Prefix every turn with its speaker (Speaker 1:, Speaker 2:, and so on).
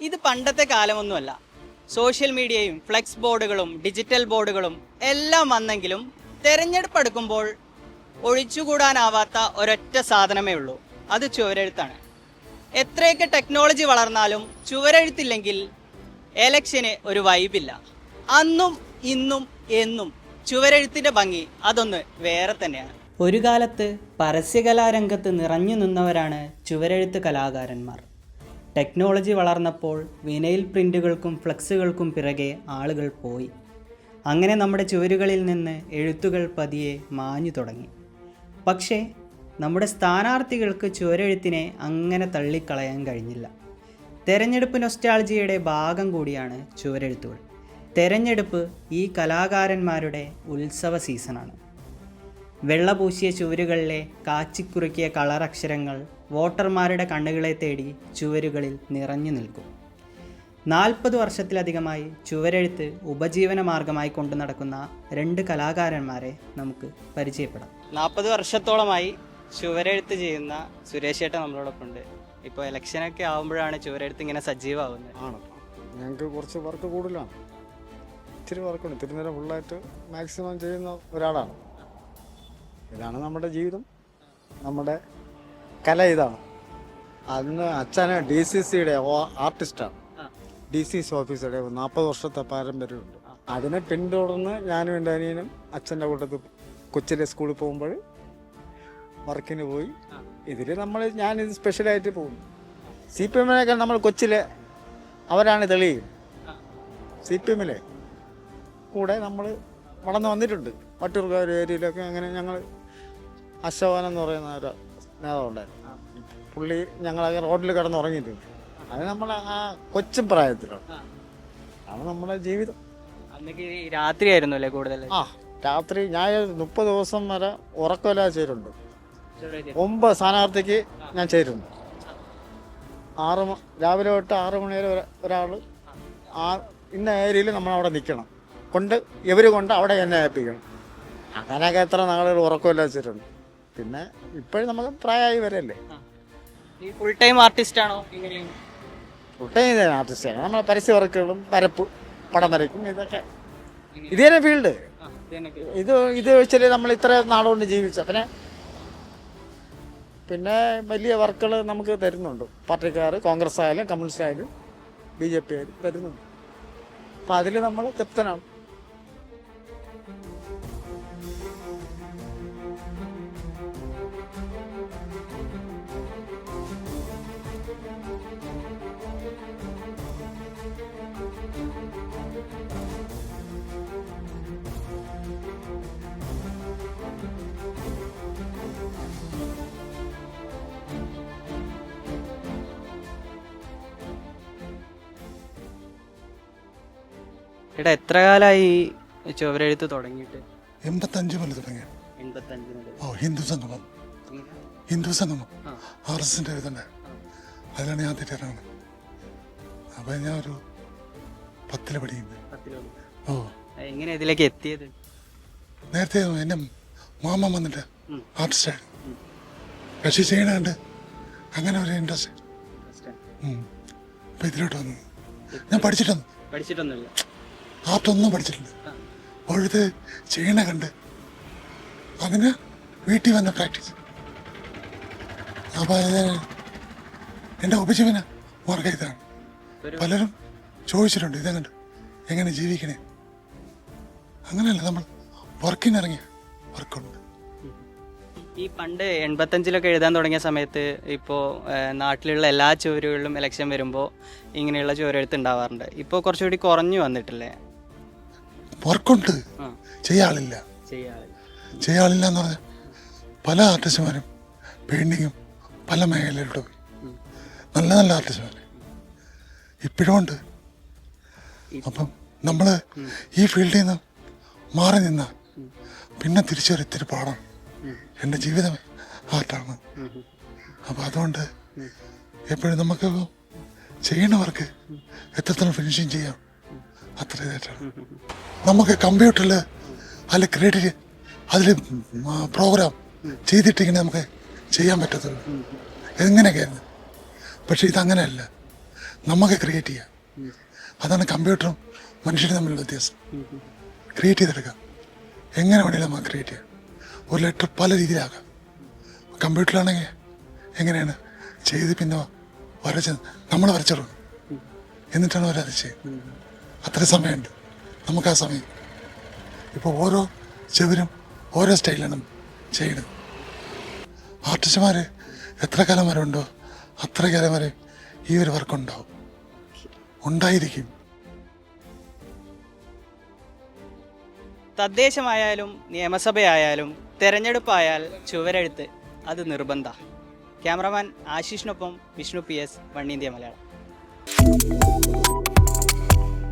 Speaker 1: ഇത് പണ്ടത്തെ കാലമൊന്നുമല്ല. സോഷ്യൽ മീഡിയയും ഫ്ലെക്സ് ബോർഡുകളും ഡിജിറ്റൽ ബോർഡുകളും എല്ലാം വന്നെങ്കിലും തെരഞ്ഞെടുപ്പ് എടുക്കുമ്പോൾ ഒഴിച്ചുകൂടാനാവാത്ത ഒരൊറ്റ സാധനമേ ഉള്ളൂ. അത് ചുവരെഴുത്താണ്. എത്രയൊക്കെ ടെക്നോളജി വളർന്നാലും ചുവരെഴുത്തില്ലെങ്കിൽ എലക്ഷന് ഒരു വൈബില്ല. അന്നും ഇന്നും എന്നും ചുവരെഴുത്തിന്റെ ഭംഗി അതൊന്ന് വേറെ തന്നെയാണ്. ഒരു കാലത്ത് പരസ്യകലാരംഗത്ത് നിറഞ്ഞു നിന്നവരാണ് ചുവരെഴുത്ത് കലാകാരന്മാർ. ടെക്നോളജി വളർന്നപ്പോൾ വിനയിൽ പ്രിന്റുകൾക്കും ഫ്ലക്സുകൾക്കും പിറകെ ആളുകൾ പോയി. അങ്ങനെ നമ്മുടെ ചുവരുകളിൽ നിന്ന് എഴുത്തുകൾ പതിയെ മാഞ്ഞു തുടങ്ങി. പക്ഷേ നമ്മുടെ സ്ഥാനാർത്ഥികൾക്ക് ചുവരെഴുത്തിനെ അങ്ങനെ തള്ളിക്കളയാൻ കഴിഞ്ഞില്ല. തെരഞ്ഞെടുപ്പ് നൊസ്റ്റാളജിയുടെ ഭാഗം കൂടിയാണ് ചുവരെഴുത്തുകൾ. തെരഞ്ഞെടുപ്പ് ഈ കലാകാരന്മാരുടെ ഉത്സവ സീസണാണ്. വെള്ളപൂശിയ ചുവരുകളിലെ കാച്ചിക്കുറുക്കിയ കളർ അക്ഷരങ്ങൾ വോട്ടർമാരുടെ കണ്ണുകളെ തേടി ചുവരുകളിൽ നിറഞ്ഞു നിൽക്കും. നാൽപ്പത് വർഷത്തിലധികമായി ചുവരെഴുത്ത് ഉപജീവന മാർഗമായി കൊണ്ടു നടക്കുന്ന രണ്ട് കലാകാരന്മാരെ നമുക്ക് പരിചയപ്പെടാം. നാൽപ്പത് വർഷത്തോളമായി ചുവരെഴുത്ത് ചെയ്യുന്ന സുരേഷ് ചേട്ടൻ നമ്മളോടൊപ്പം ഉണ്ട് ഇപ്പോൾ ഇലക്ഷനൊക്കെ ആകുമ്പോഴാണ് ചുവരെഴുത്ത് ഇങ്ങനെ സജീവമാവുന്നത്.
Speaker 2: ആണ്? ഞങ്ങൾക്ക് കുറച്ച് വർക്ക് കൂടുതലാണ്. ഇച്ചിരി വർക്കുണ്ട് ഇത്തിരി നേരം ഫുള്ളായിട്ട് മാക്സിമം ചെയ്യുന്ന ഒരാളാണ്. ഇതാണ് നമ്മുടെ ജീവിതം. നമ്മുടെ കല ഇതാണ്. അന്ന് അച്ഛന് ഡി സി സിയുടെ ആർട്ടിസ്റ്റാണ്. ഡി സി സി ഓഫീസറുടെ നാൽപ്പത് വർഷത്തെ പാരമ്പര്യമുണ്ട്. അതിനെ പിന്തുടർന്ന് ഞാനും എന്റെ അനിയനും അച്ഛന്റെ കൂട്ടത്തിൽ കൊച്ചിലെ സ്കൂളിൽ പോകുമ്പോൾ വർക്കിന് പോയി. ഇതിൽ നമ്മൾ ഞാനിത് സ്പെഷ്യലായിട്ട് പോകും സി പി എമ്മിനൊക്കെ നമ്മൾ കൊച്ചിലെ അവരാണ് തെളിയും സി പി എമ്മിലെ കൂടെ നമ്മൾ വളർന്നു വന്നിട്ടുണ്ട്. വട്ടിയൂർക്കാവ് ഏരിയയിലൊക്കെ അങ്ങനെ ഞങ്ങൾ അശോകൻ എന്ന് പറയുന്ന ഒരു നേതാവുണ്ടായിരുന്നു. പുള്ളി ഞങ്ങളൊക്കെ റോഡിൽ കിടന്ന് ഉറങ്ങിയിട്ടുണ്ട് അത് നമ്മൾ ആ കൊച്ചും പ്രായത്തിലാണ്. അതാണ് നമ്മുടെ ജീവിതം.
Speaker 1: രാത്രി ആയിരുന്നു രാത്രിയായിരുന്നു അല്ലേ കൂടുതൽ?
Speaker 2: ആ രാത്രി ഞാൻ മുപ്പത് ദിവസം വരെ ഉറക്കമില്ല ചേരുണ്ട് ഒമ്പത് സ്ഥാനാർത്ഥിക്ക് ഞാൻ ചേരുന്നു. ആറ് രാവിലെ തൊട്ട് ആറ് മണി വരെ ഒരാൾ ആ ഇന്ന ഏരിയയിൽ നമ്മൾ അവിടെ നിൽക്കണം. കൊണ്ട് ഇവർ കൊണ്ട് അവിടെ എന്നെ ഏൽപ്പിക്കണം. അങ്ങനെയൊക്കെ എത്ര നാളുകൾ ഉറക്കമില്ല വെച്ചിട്ടുണ്ട്. പിന്നെ ഇപ്പോഴും നമുക്ക് പ്രായമായി വരല്ലേ?
Speaker 1: ഈ ഫുൾ ടൈം ആർട്ടിസ്റ്റ് ആണോ ഫുൾ ഇങ്ങനെ
Speaker 2: ആർട്ടിസ്റ്റ് ആണ്. നമ്മളെ പരസ്യ വർക്കുകളും വരപ്പ് പടം വരയ്ക്കും ഇതൊക്കെ. ഇത് തന്നെ ഫീൽഡ്. ഇത് ഇത് വെച്ചാൽ നമ്മൾ ഇത്ര നാളുകൊണ്ട് ജീവിച്ച. പിന്നെ പിന്നെ വലിയ വർക്കുകൾ നമുക്ക് തരുന്നുണ്ട്. പാർട്ടിക്കാർ കോൺഗ്രസ് ആയാലും കമ്മ്യൂണിസ്റ്റ് ആയാലും ബി ജെ പി ആയാലും തരുന്നുണ്ട്. അപ്പം അതിൽ നമ്മൾ തൃപ്തനാണ്.
Speaker 1: എടാ എത്ര കാലമായി ചുവരെഴുത്ത് തുടങ്ങിയിട്ട്?
Speaker 3: എൺപത്തഞ്ച് മുതൽ തുടങ്ങി.
Speaker 1: എൺപത്തഞ്ച് മുതൽ
Speaker 3: ഓ ഹിന്ദു സംഗമം. ഹിന്ദു സംഗമം. ആർ എസ് എസിന്റെ എഴുതണ്ടേ അതിലാണ് ഞാൻ ആദ്യമായിട്ട് അപ്പൊ ഞാൻ ഒരു പത്തിൽ പഠിക്കുന്നത് ഓ.
Speaker 1: എങ്ങനെ ഇതിലേക്ക് എത്തിയത്?
Speaker 3: നേരത്തെ എന്നെ മാമ വന്നിട്ട് ആർട്ടിസ്റ്റ് കൃഷി ചെയ്യണുണ്ട്. അങ്ങനെ ഒരു ഇൻട്രസ്റ്റ് അപ്പം ഇതിലോട്ട് വന്നു. ഞാൻ പഠിച്ചിട്ടൊന്നും.
Speaker 1: പഠിച്ചിട്ടൊന്നുമില്ല.
Speaker 3: ആർട്ടൊന്നും പഠിച്ചിട്ടില്ല. അപ്പോഴത്തെ ചെയ്യണ കണ്ട് അതിന് വീട്ടിൽ വന്ന പ്രാക്ടീസ് അപ്പോൾ എന്റെ ഉപജീവന മാർഗം ഇതാണ്. പലരും ചോദിച്ചിട്ടുണ്ട് ഇതെങ്ങണ്ട് എങ്ങനെ ജീവിക്കണേ? അങ്ങനെയല്ല നമ്മൾ വർക്കിനിറങ്ങിയ വർക്കുണ്ട്.
Speaker 1: ഈ പണ്ട് എൺപത്തഞ്ചിലൊക്കെ എഴുതാൻ തുടങ്ങിയ സമയത്ത് ഇപ്പോൾ നാട്ടിലുള്ള എല്ലാ ചുവരുകളിലും ഇലക്ഷൻ വരുമ്പോൾ ഇങ്ങനെയുള്ള ചുവരെഴുത്ത് ഉണ്ടാവാറുണ്ട്. ഇപ്പോൾ കുറച്ചുകൂടി കുറഞ്ഞു വന്നിട്ടില്ലേ?
Speaker 3: വർക്കുണ്ട്. ചെയ്യാളില്ല. ചെയ്യാളില്ല. എന്ന് പറഞ്ഞാൽ പല ആർട്ടിസ്റ്റുമാരും പെയിന്റിങ്ങും പല മേഖലയിലോട്ട് പോയി. നല്ല നല്ല ആർട്ടിസ്റ്റുമാർ ഇപ്പോഴും ഉണ്ട്. അപ്പം നമ്മൾ ഈ ഫീൽഡിൽ നിന്ന് മാറി നിന്ന പിന്നെ തിരിച്ചൊരു ഇത്തിരി പാടാണ് എന്റെ ജീവിതം ആർട്ടാണ്. അപ്പം അതുകൊണ്ട് എപ്പോഴും നമുക്ക് ചെയ്യണവർക്ക് എത്രത്തോളം ഫിനിഷിങ് ചെയ്യാം അത്ര ഇതായിട്ടാണ് നമുക്ക് കമ്പ്യൂട്ടറിൽ അതിൽ ക്രെഡിറ്റ് അതിൽ പ്രോഗ്രാം ചെയ്തിട്ടിങ്ങനെ നമുക്ക് ചെയ്യാൻ പറ്റത്തുള്ളൂ. എങ്ങനെയൊക്കെയായിരുന്നു പക്ഷേ ഇതങ്ങനെയല്ല. നമുക്ക് ക്രിയേറ്റ് ചെയ്യാം. അതാണ് കമ്പ്യൂട്ടറും മനുഷ്യരും തമ്മിലുള്ള വ്യത്യാസം. ക്രിയേറ്റ് ചെയ്തെടുക്കാം. എങ്ങനെ വേണമെങ്കിലും നമുക്ക് ക്രിയേറ്റ് ചെയ്യാം. ഒരു ലെറ്റർ പല രീതിയിലാകാം. കമ്പ്യൂട്ടറിലാണെങ്കിൽ എങ്ങനെയാണ്? ചെയ്ത് പിന്നെ വരച്ച് നമ്മൾ വരച്ചിടും എന്നിട്ടാണ് അവരത് ചെയ്യുന്നത്. അത്ര സമയമുണ്ട്. നമുക്ക് ആ സമയം. ഇപ്പോൾ ഓരോ ചെവിനും ഓരോ സ്റ്റൈലാണ് ചെയ്യുന്നത് ആർട്ടിസ്റ്റുമാർ എത്ര കാലം വരെ ഉണ്ടോ? അത്ര കാലം വരെ ഈ ഒരു വർക്ക് ഉണ്ടാവും ഉണ്ടായിരിക്കും.
Speaker 1: തദ്ദേശമായാലും നിയമസഭയായാലും തെരഞ്ഞെടുപ്പായാൽ ചുവരെഴുത്ത് അത് നിർബന്ധ. Cameraman ആശിഷിനൊപ്പം Vishnu P S one Malayalam.